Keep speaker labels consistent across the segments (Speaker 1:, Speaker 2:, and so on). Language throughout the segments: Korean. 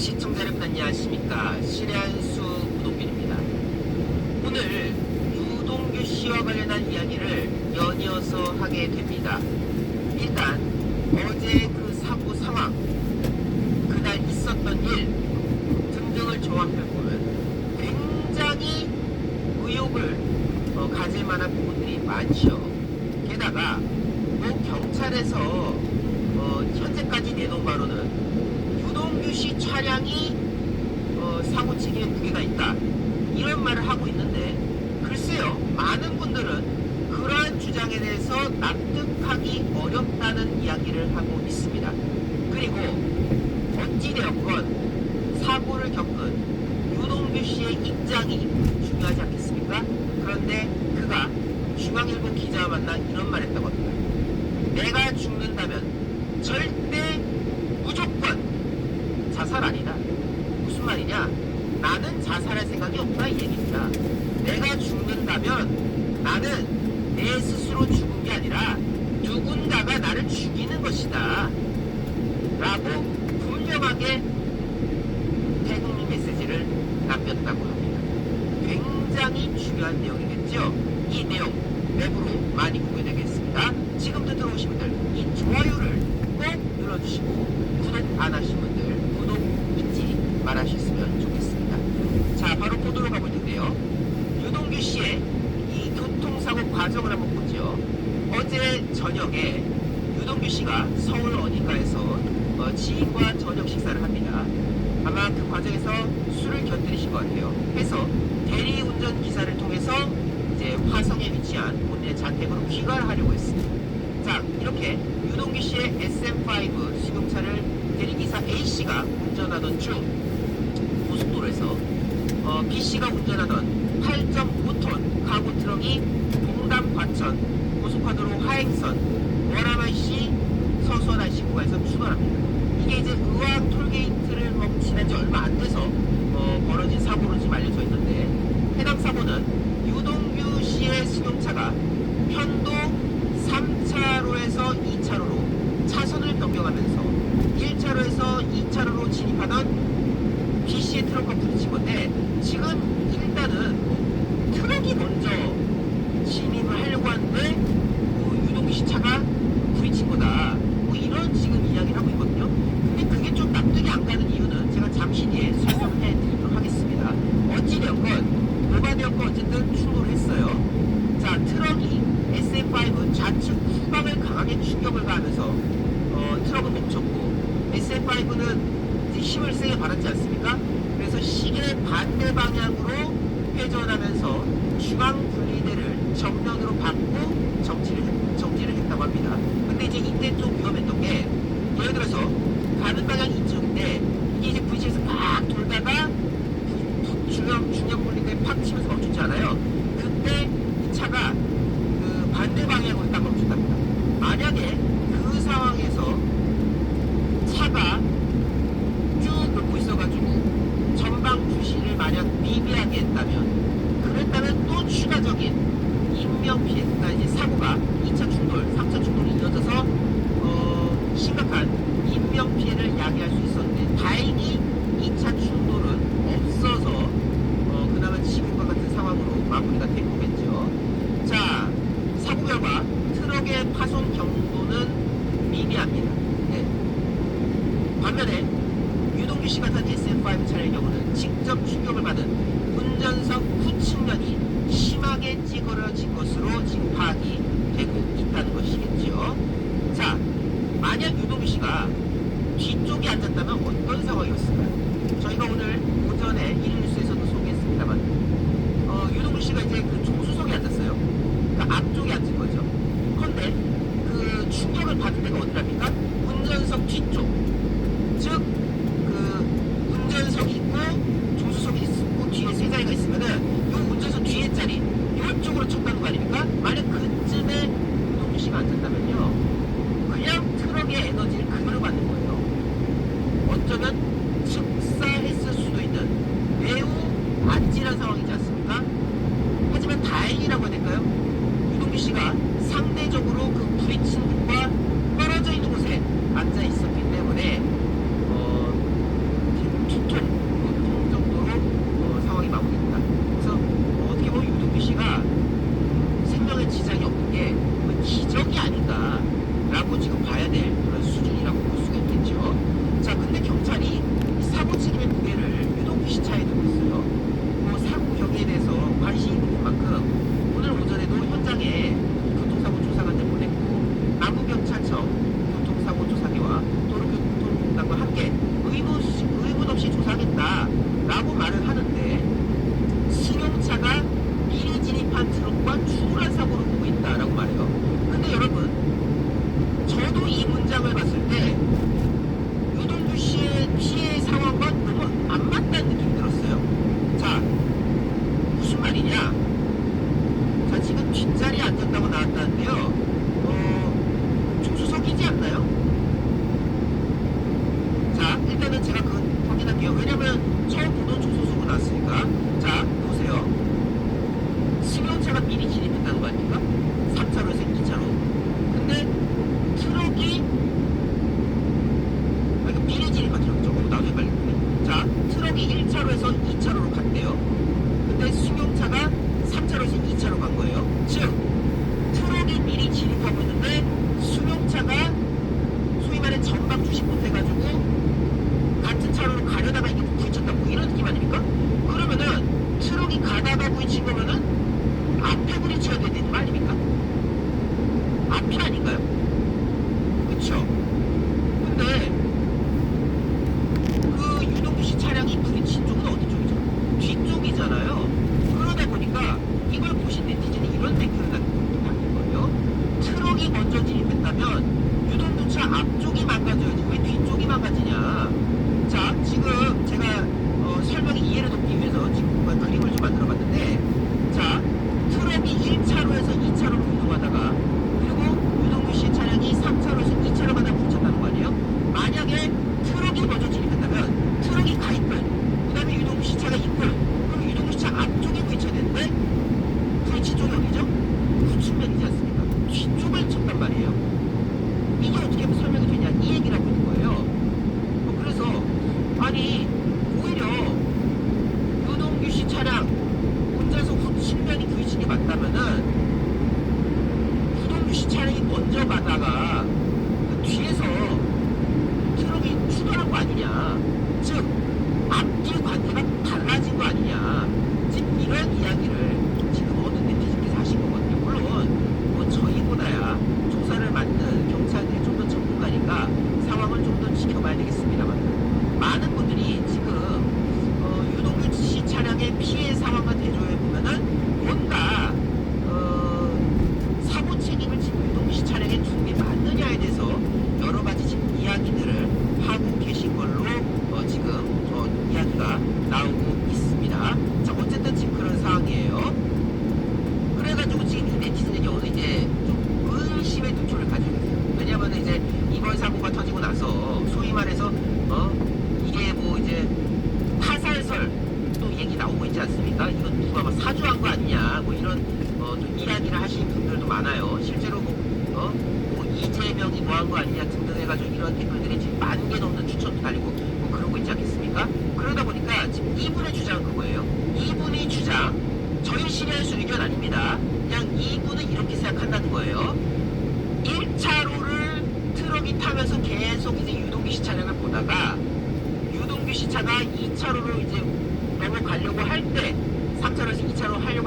Speaker 1: 시청자 여러분 안녕하십니까? 신해한수 구동균입니다. 오늘 유동규 씨와 관련한 이야기를 연이어서 하게 됩니다. 일단 어제 그 사고 상황 그날 있었던 일 등등을 조합해보면 굉장히 의욕을 어, 가질 만한 부분들이 많죠. 게다가 뭐 경찰에서 어, 현재까지 내놓은 바로는 즉시 차량이 어, 사고 측에 무게가 있다. 이런 말을 하고 있는데 글쎄요 많은 분들은 그러한 주장에 대해서 납득하기 어렵다는 이야기를 하고 있습니다. 그리고 어찌되었건 사고를 겪은 유동규 씨의 입장이 중요하지 않겠습니까? 그런데 그가 중앙일보 기자와 만나 이런 말을 본인의 자택으로 귀가하려고 했습니다. 자, 이렇게 유동규 씨의 SM5 승용차를 대리기사 A씨가 운전하던 중 고속도로에서 어, B씨가 운전하던 8.5톤 가구 트럭이 동담 과천 고속화도로 하행선 월화만시 서서한 시구간에서 출발합니다. 이게 이제 의왕 톨게이트를 지난 지 얼마 안 돼서 파이브는 힘을 세게 받았지 않습니까? 그래서 시계의 반대 방향으로 회전하면서 중앙 분리대를 정면으로 받고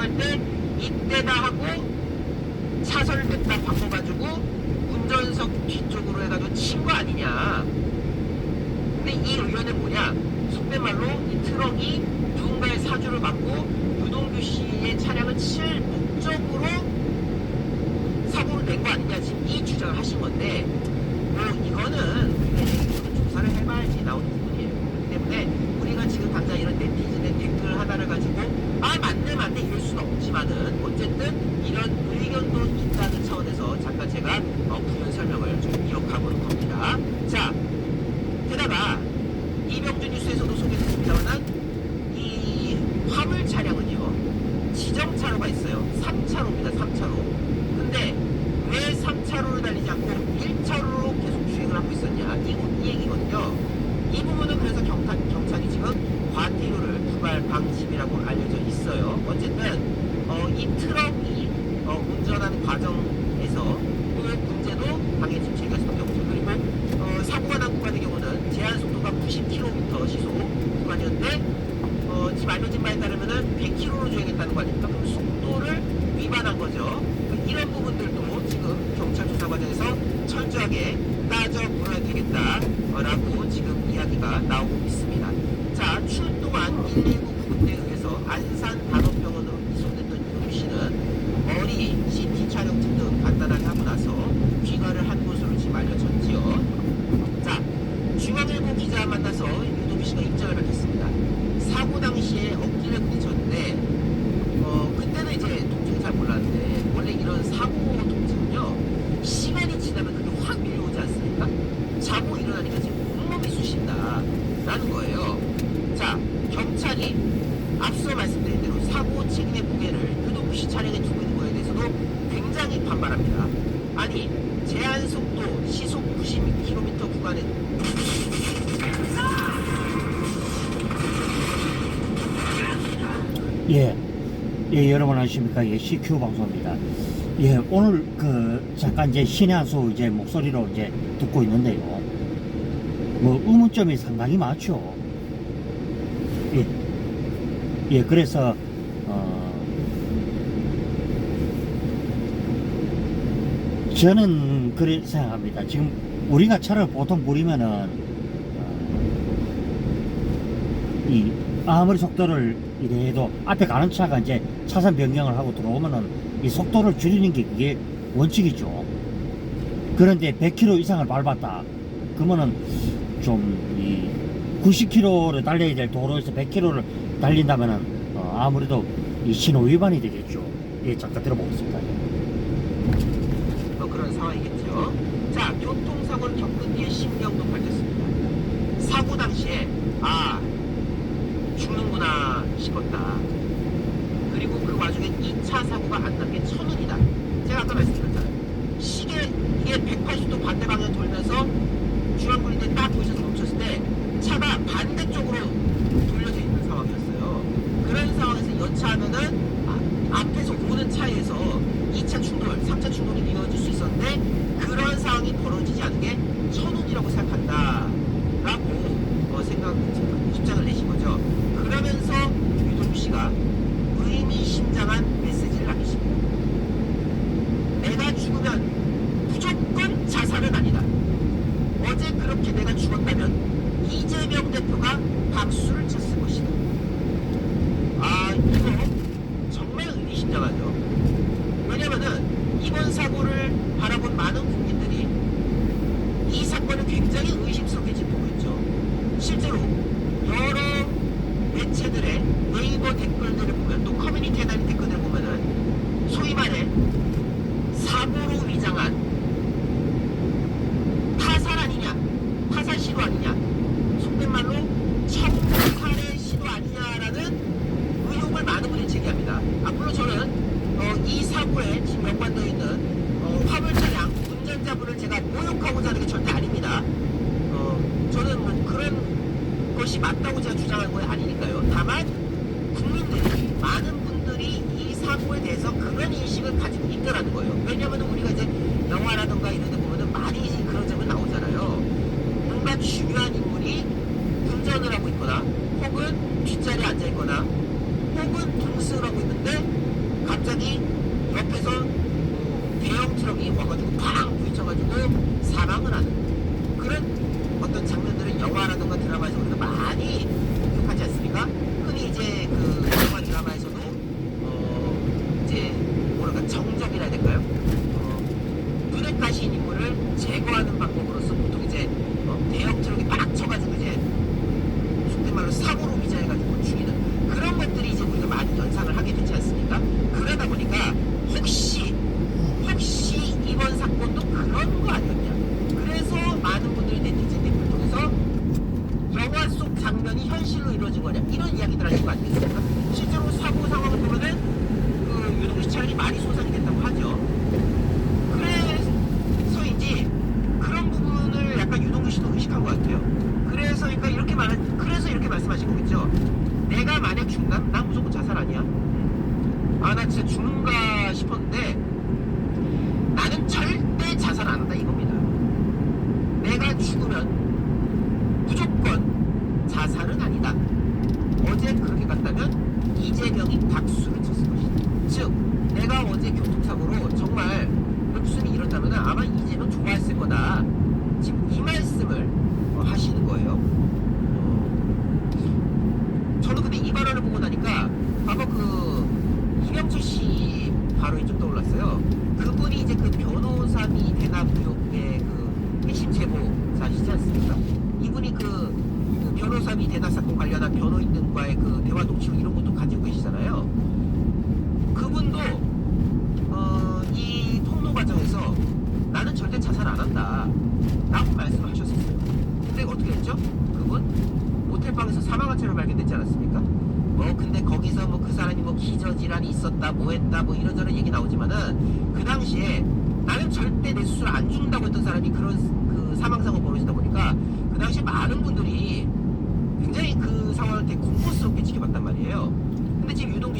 Speaker 1: 건데 이때다 하고 차선을 냅다 바꿔가지고 운전석 뒤쪽으로 해가지고 친 거 아니냐. 근데 이 의견은 뭐냐? 속된 말로 이 트럭이 누군가의 사주를 받고 유동규 씨의 차량을 칠 목적으로 사고를 낸 거 아니냐 지금 이 주장을 하신 건데 뭐 이거는 조사를 해봐야지 나오는 부분이에요. 그렇기 때문에 우리가 지금 당장 이런 네티즌의 댓글 하나를 가지고 하지만은 어쨌든 예,
Speaker 2: 여러분 안녕하십니까. 예, CQ 방송입니다. 예, 오늘 그 잠깐 이제 신의 한수 이제 목소리로 이제 듣고 있는데요. 뭐 의문점이 상당히 많죠. 예. 예, 그래서 어 저는 그래 생각합니다. 지금 우리가 차를 보통 부리면은 아무리 속도를 이래 해도 앞에 가는 차가 이제 차선 변경을 하고 들어오면은 이 속도를 줄이는 게 그게 원칙이죠. 그런데 100km 이상을 밟았다. 그러면은 좀이 90km를 달려야 될 도로에서 100km를 달린다면은 어 아무래도 이 신호 위반이 되겠죠. 예, 잠깐 들어보겠습니다.
Speaker 1: 뭐 그런 상황이겠죠. 자, 교통사고를 겪은 뒤에 신경도 걸렸습니다. 사고 당시에 아 있구나 싶었다. 그리고 그 와중에 2차 사고가 안 난 게 천운이다. 제가 아까 말씀드렸잖아요. 시계, 이게 180도 반대 방향 돌면서 중앙분리대 딱 보셔서 멈췄을 때 차가 반대쪽으로 돌려져 있는 상황이었어요. 그런 상황에서 연차하면은 아, 앞에서 오는 차에서 2차 충돌, 3차 충돌이 이어질 수 있었는데 그런 상황이 벌어지지 않은 게 천운이라고 생각한다. 백반도에 있는 어, 화물차량 운전자분을 제가 모욕하고자 하는 게 절대 아닙니다. 어, 저는 뭐 그런 것이 맞다고 제가 주장한 건 아니니까요. 다만 국민들이 많은 분들이 이 사고에 대해서 그런 인식을 가지고 있더라는 거예요. 왜냐하면 우리가 이제 영화라든가 이런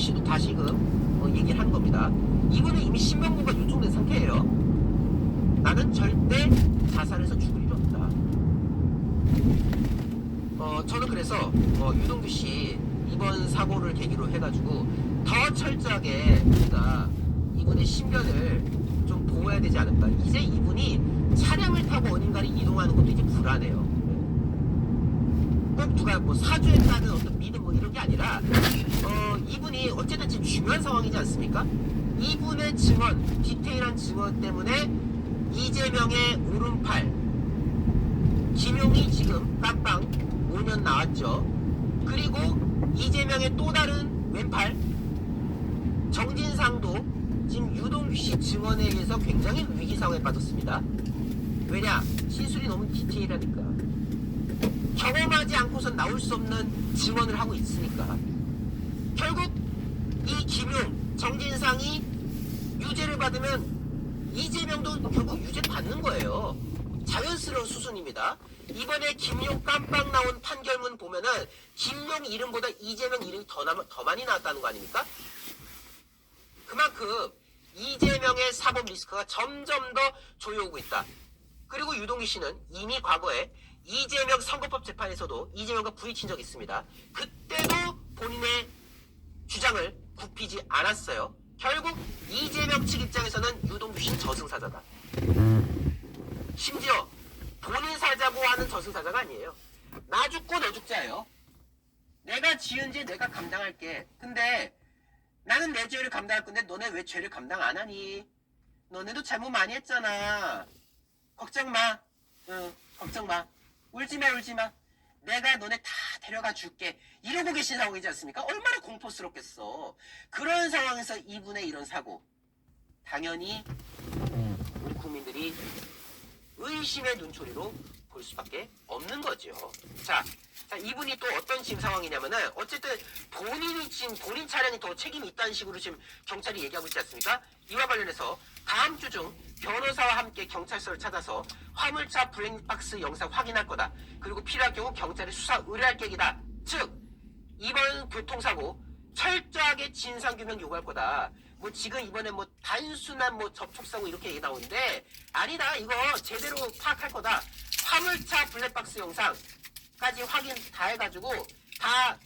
Speaker 1: 씨도 다시금 어, 얘기를 한 겁니다. 이분은 이미 신명부가 요청된 상태예요. 나는 절대 자살해서 죽을 일 없다. 어, 저는 그래서 어, 유동규 씨 이번 사고를 계기로 해가지고 더 철저하게 우리가 이분의 신변을 좀 보호해야 되지 않을까. 이제 이분이 차량을 타고 어딘가를 이동하는 것도 이제 불안해요. 꼭 누가 뭐 사주했다는 어떤 믿음 뭐 이런 게 아니라 어, 이분이 어쨌든 지금 중요한 상황이지 않습니까? 이분의 증언, 디테일한 증언 때문에 이재명의 오른팔, 김용이 지금 깜빵 5년 나왔죠. 그리고 이재명의 또 다른 왼팔, 정진상도 지금 유동규 씨 증언에 의해서 굉장히 위기 상황에 빠졌습니다. 왜냐? 신술이 너무 디테일하니까. 경험하지 않고선 나올 수 없는 증언을 하고 있으니까. 결국 이 김용, 정진상이 유죄를 받으면 이재명도 결국 유죄 받는 거예요. 자연스러운 수순입니다. 이번에 김용 깜빡 나온 판결문 보면은 김용 이름보다 이재명 이름이 더, 남, 더 많이 나왔다는 거 아닙니까? 그만큼 이재명의 사법 리스크가 점점 더 조여오고 있다. 그리고 유동규 씨는 이미 과거에 이재명 선거법 재판에서도 이재명과 부딪힌 적이 있습니다. 그때도 본인의 주장을 굽히지 않았어요. 결국 이재명 측 입장에서는 유동규 씨는 저승사자다. 심지어 본인 사자고 하는 저승사자가 아니에요. 나 죽고 너 죽자예요. 내가 지은 죄 내가 감당할게. 근데 나는 내 죄를 감당할 건데 너네 왜 죄를 감당 안 하니? 너네도 잘못 많이 했잖아. 걱정 마. 응, 걱정 마. 울지 마, 울지 마. 내가 너네 다 데려가 줄게. 이러고 계신 상황이지 않습니까? 얼마나 공포스럽겠어. 그런 상황에서 이분의 이런 사고. 당연히 우리 국민들이 의심의 눈초리로 볼 수밖에 없는 거죠. 자, 자, 이분이 또 어떤 지금 상황이냐면은 어쨌든 본인이 지금 본인 차량이 더 책임이 있다는 식으로 지금 경찰이 얘기하고 있지 않습니까? 이와 관련해서 다음 주 중 변호사와 함께 경찰서를 찾아서 화물차 블랙박스 영상 확인할 거다. 그리고 필요할 경우 경찰에 수사 의뢰할 계획이다. 즉 이번 교통사고 철저하게 진상규명 요구할 거다. 뭐 지금 이번에 뭐 단순한 뭐 접촉사고 이렇게 얘기 나오는데 아니다. 이거 제대로 파악할 거다. 화물차 블랙박스 영상까지 확인 다 해가지고 다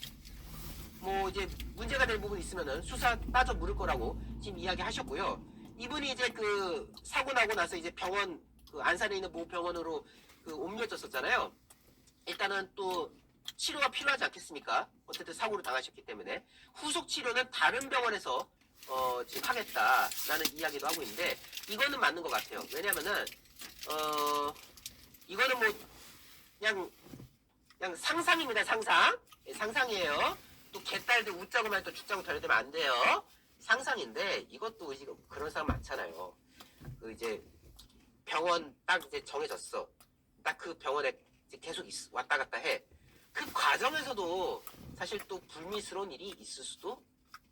Speaker 1: 뭐 이제 문제가 될 부분 있으면은 수사 따져 물을 거라고 지금 이야기 하셨고요. 이분이 이제 그 사고 나고 나서 이제 병원 그 안산에 있는 모 병원으로 그 옮겨졌었잖아요. 일단은 또 치료가 필요하지 않겠습니까? 어쨌든 사고를 당하셨기 때문에 후속 치료는 다른 병원에서 어, 지금 하겠다라는 이야기도 하고 있는데 이거는 맞는 것 같아요. 왜냐면은 어 이거는 뭐 그냥 그냥 상상입니다. 상상 예, 상상이에요. 또 개딸들 웃자고 말또 죽자고 덜 되면 안 돼요. 상상인데 이것도 지금 그런 사람 많잖아요. 그 이제 병원 딱 이제 정해졌어. 딱 그 병원에 이제 계속 있- 왔다 갔다 해. 그 과정에서도 사실 또 불미스러운 일이 있을 수도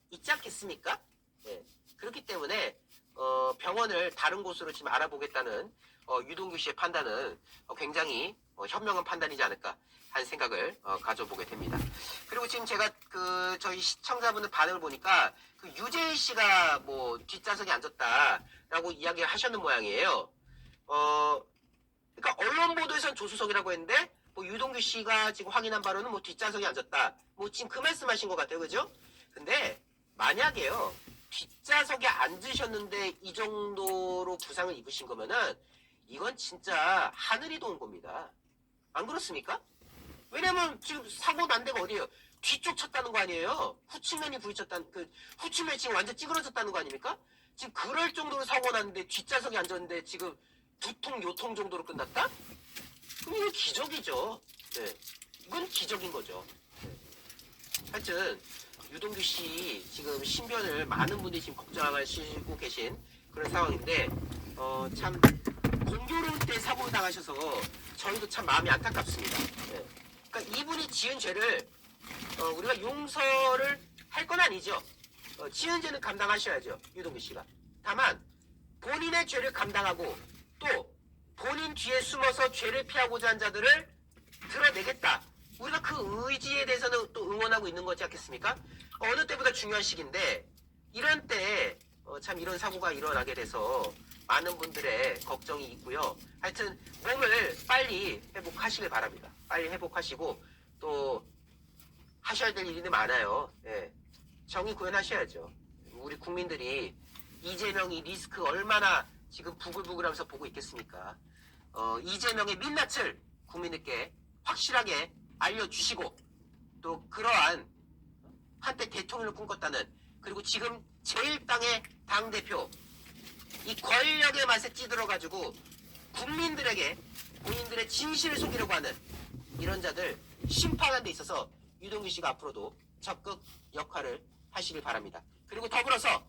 Speaker 1: 있지 않겠습니까? 예. 그렇기 때문에 어, 병원을 다른 곳으로 지금 알아보겠다는 어, 유동규 씨의 판단은 어, 굉장히 어, 현명한 판단이지 않을까 하는 생각을 어, 가져보게 됩니다. 그리고 지금 제가 그 저희 시청자분들 반응을 보니까 그 유재희 씨가 뭐 뒷좌석에 앉았다라고 이야기를 하셨는 모양이에요. 어, 그러니까 언론 보도에선 조수석이라고 했는데 뭐 유동규 씨가 지금 확인한 바로는 뭐 뒷좌석에 앉았다. 뭐 지금 그 말씀하신 것 같아요, 그죠? 근데 만약에요 뒷좌석에 앉으셨는데 이 정도로 부상을 입으신 거면은 이건 진짜 하늘이 도운 겁니다. 안 그렇습니까? 왜냐면 지금 사고 난 데가 어디예요? 뒤쪽 쳤다는 거 아니에요? 후측면이 부딪혔다는 그 후측면이 지금 완전 찌그러졌다는 거 아닙니까? 지금 그럴 정도로 사고 났는데 뒷좌석에 앉았는데 지금 두통 요통 정도로 끝났다? 그럼 이건 기적이죠. 네. 이건 기적인 거죠. 네. 하여튼 유동규 씨 지금 신변을 많은 분들이 지금 걱정하시고 계신 그런 상황인데 어, 참 공교로운 때 사고 당하셔서 저희도 참 마음이 안타깝습니다. 네. 그러니까 이분이 지은 죄를 어, 우리가 용서를 할 건 아니죠. 어, 지은 죄는 감당하셔야죠. 유동규 씨가. 다만 본인의 죄를 감당하고 또 본인 뒤에 숨어서 죄를 피하고자 한 자들을 드러내겠다. 우리가 그 의지에 대해서는 또 응원하고 있는 거지 않겠습니까? 어느 때보다 중요한 시기인데 이런 때 어, 참 이런 사고가 일어나게 돼서 많은 분들의 걱정이 있고요. 하여튼 몸을 빨리 회복하시길 바랍니다. 빨리 회복하시고 또 하셔야 될 일이 많아요. 예. 정의 구현하셔야죠. 우리 국민들이 이재명이 리스크 얼마나 지금 부글부글하면서 보고 있겠습니까? 어, 이재명의 민낯을 국민들께 확실하게 알려주시고 또 그러한 한때 대통령을 꿈꿨다는 그리고 지금 제1당의 당대표 이 권력의 맛에 찌들어가지고 국민들에게 본인들의 진실을 속이려고 하는 이런 자들 심판하는 데 있어서 유동규 씨가 앞으로도 적극 역할을 하시길 바랍니다. 그리고 더불어서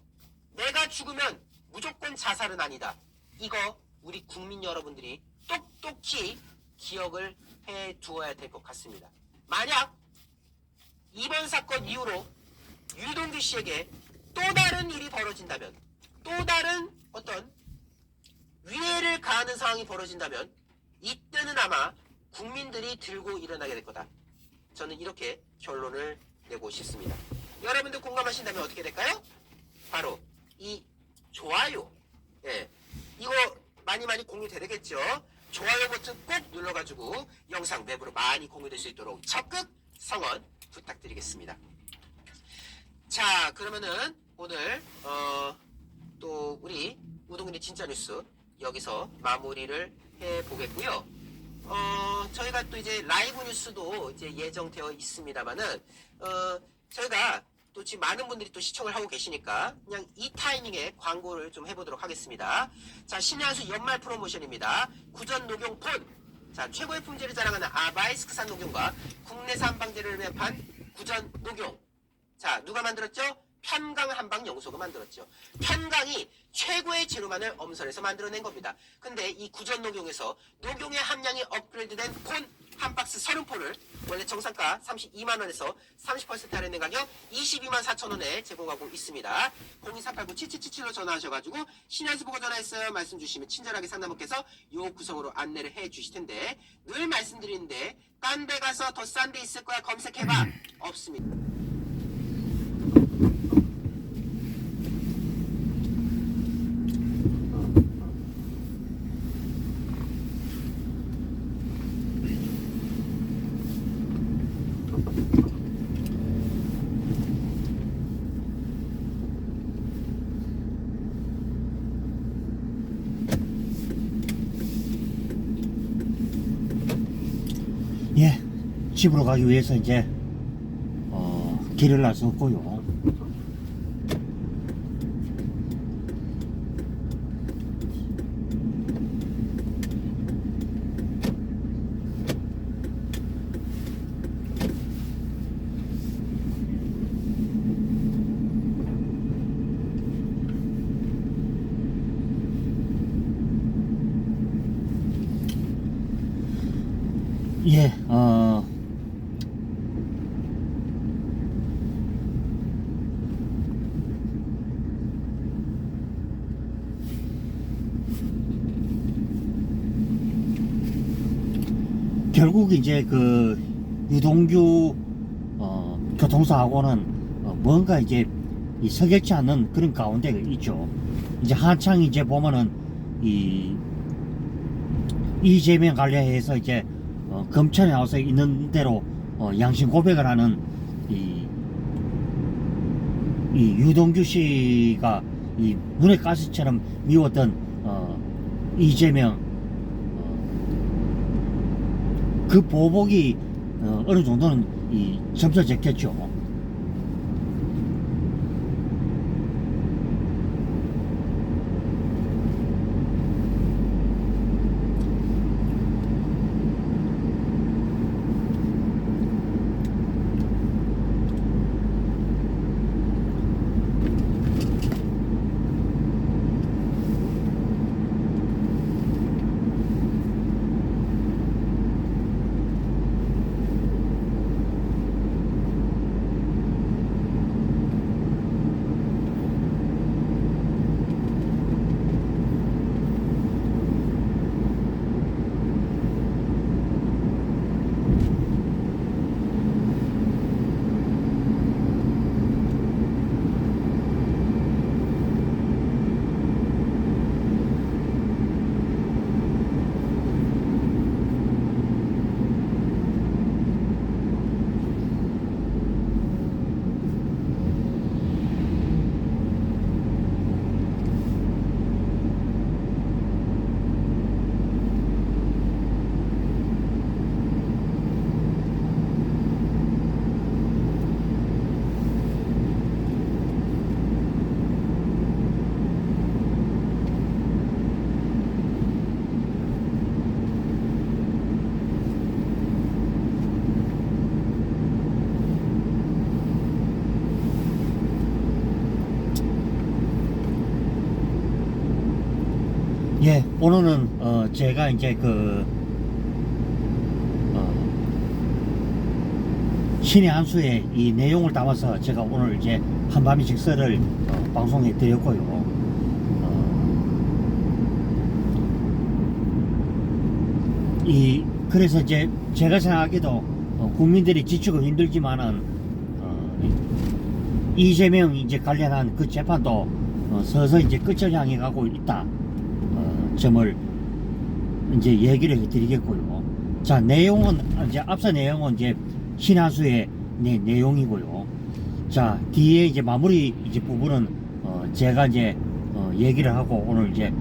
Speaker 1: 내가 죽으면 무조건 자살은 아니다. 이거 우리 국민 여러분들이 똑똑히 기억을 해 두어야 될 것 같습니다. 만약 이번 사건 이후로 유동규 씨에게 또 다른 일이 벌어진다면 또 다른 어떤 위해를 가하는 상황이 벌어진다면 이때는 아마 국민들이 들고 일어나게 될 거다. 저는 이렇게 결론을 내고 싶습니다. 여러분들 공감하신다면 어떻게 될까요? 바로 이 좋아요. 예. 이거 많이 많이 공유되겠죠? 좋아요 버튼 꼭 눌러가지고 영상 내부로 많이 공유될 수 있도록 적극 성원 부탁드리겠습니다. 자, 그러면은 오늘 어, 또 우리 우동근의 진짜 뉴스 여기서 마무리를 해 보겠고요. 어, 저희가 또 이제 라이브 뉴스도 이제 예정되어 있습니다만은 어, 저희가 또 지금 많은 분들이 또 시청을 하고 계시니까 그냥 이 타이밍에 광고를 좀 해보도록 하겠습니다. 자, 신의 한수 연말 프로모션입니다. 구전 녹용 폰. 자, 최고의 품질을 자랑하는 아바이스크산 녹용과 국내산 방제를 매판 구전 녹용. 자, 누가 만들었죠? 편강 한방 영소가 만들었죠. 편강이 최고의 재료만을 엄선해서 만들어낸 겁니다. 근데 이 구전 녹용에서 녹용의 함량이 업그레이드된 콘한 박스 30포를 원래 정상가 32만 원에서 30% 할인된 가격 22만 4천 원에 제공하고 있습니다. 02389-7777로 전화하셔가지고 신한수 보고 전화했어요. 말씀 주시면 친절하게 상담원께서 요 구성으로 안내를 해 주실 텐데 늘 말씀드리는데 딴 데 가서 더 싼 데 있을 거야 검색해봐 없습니다.
Speaker 2: 예, 집으로 가기 위해서 이제 어, 길을 나섰고요. 예, 어, 결국 이제 그 유동규 어, 교통사고는 어, 뭔가 이제 이 석연치 않는 그런 가운데가 있죠. 이제 한창 이제 보면은 이 이재명 관련해서 이제 어, 검찰에 나와서 있는 대로 어, 양심 고백을 하는 이, 이 유동규 씨가 이 눈에 가시처럼 미웠던 어, 이재명 어, 그 보복이 어, 어느 정도는 이 점쳐졌겠죠. 예, 오늘은 어 제가 이제 그 어, 신의 한수의 이 내용을 담아서 제가 오늘 이제 한밤의 직설을 어, 방송에 드렸고요. 어, 이 그래서 이제 제가 생각하기도 어, 국민들이 지치고 힘들지만은 어, 이- 이재명 이제 관련한 그 재판도 어, 서서 이제 끝을 향해 가고 있다. 어, 점을 이제 얘기를 해드리겠고요. 자 내용은 이제 앞서 내용은 이제 신하수의 내, 내용이고요. 자 뒤에 이제 마무리 이제 부분은 어, 제가 이제 어, 얘기를 하고 오늘 이제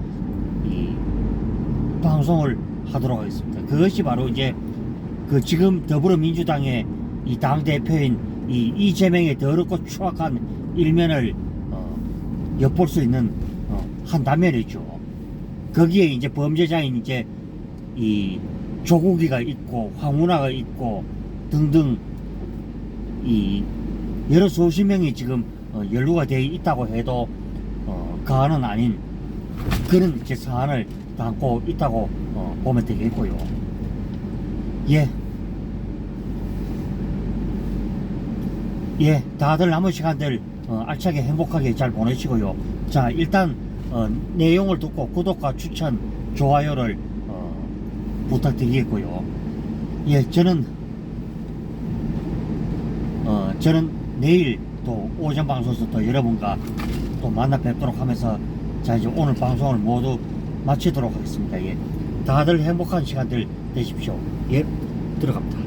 Speaker 2: 이 방송을 하도록 하겠습니다. 그것이 바로 이제 그 지금 더불어민주당의 이 당 대표인 이 이재명의 더럽고 추악한 일면을 어, 엿볼 수 있는 어, 한 단면이죠. 거기에 이제 범죄자인 이제 이 조국이가 있고 황운하가 있고 등등 이 여러 수십 명이 지금 어, 연루가 되어 있다고 해도 어, 가한은 아닌 그런 이제 사안을 담고 있다고 어, 보면 되겠고요. 예. 예, 다들 남은 시간들 어, 알차게 행복하게 잘 보내시고요. 자, 일단 어, 내용을 듣고 구독과 추천, 좋아요를 어, 부탁드리겠고요. 예, 저는 어, 저는 내일 또 오전 방송에서 또 여러분과 또 만나 뵙도록 하면서 자 이제 오늘 방송을 모두 마치도록 하겠습니다. 예, 다들 행복한 시간들 되십시오. 예, 들어갑니다.